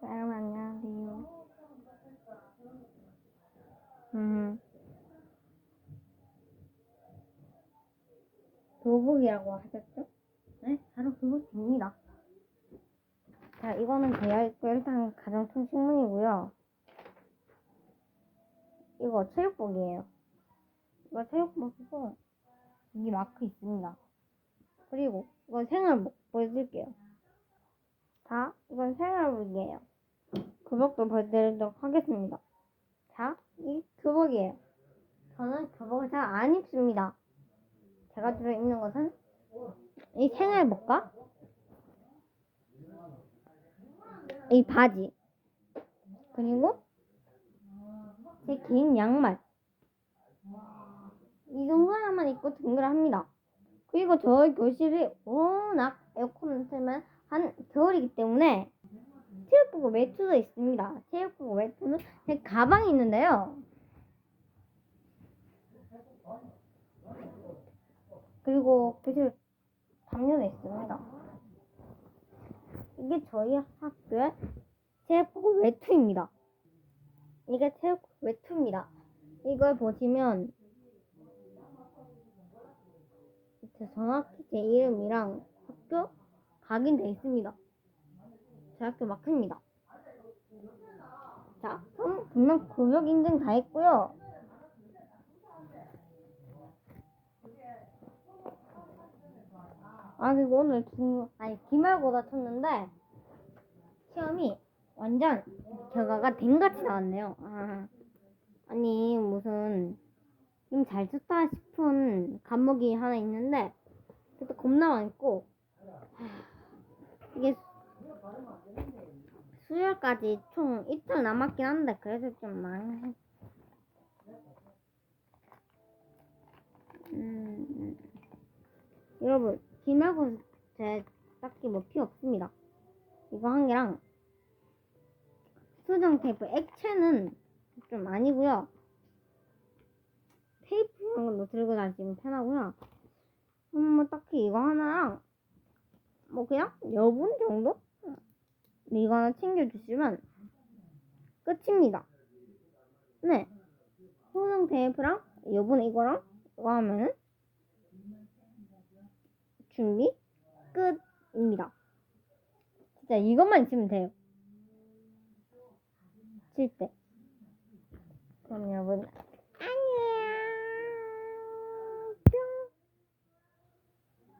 여러분 안녕하세요. 음. 교복이라고 하셨죠? 네, 바로 교복입니다. 자, 이거는 되어있고 일단 가정통 신문이고요. 이거 체육복이에요. 이거 체육복이고 여기 마크 있습니다. 그리고 이건 생활복 보여드릴게요. 자, 이건 생활복이에요. 교복도 보여드리도록 하겠습니다. 자, 이 교복이에요. 저는 교복을 잘 안 입습니다. 제가 주로 입는 것은 이 생활복과 이 바지 그리고 제 개인 양말 이 정도 하나만 입고 등교를 합니다. 그리고 저희 교실이 워낙 에어컨을 틀면 한 겨울이기 때문에 체육복 외투도 있습니다. 체육복 외투는 제 가방이 있는데요. 그리고 교실 담요도 있습니다. 이게 저희 학교의 체육복 외투입니다. 이게 체육복 외투입니다. 이걸 보시면 제 정확히 제 이름이랑 학교 각인되어 있습니다. 제 학교 마크입니다. 자, 그럼 분명 교육 인증 다 했고요. 아 그리고 오늘 중 아니 기말고사 쳤는데 시험이 완전 결과가 댕같이 나왔네요. 아, 아니 무슨 좀 잘 쳤다 싶은 과목이 하나 있는데 그것도 겁나 많고 이게 수요일까지 총 이틀 남았긴 한데 그래서 좀 많이 음, 여러분 기말고사 제 딱히 뭐 필요 없습니다. 이거 한 개랑 수정 테이프 액체는 좀 아니고요. 테이프 이런 걸로 들고 다니시면 편하고요. 음, 뭐 딱히 이거 하나랑 뭐 그냥 여분 정도? 이거 하나 챙겨주시면 끝입니다. 네. 수정 테이프랑 여분 이거랑 이거 하면은 준비 끝입니다. 진짜 이것만 있으면 돼요. 칠 때. 그럼 여러분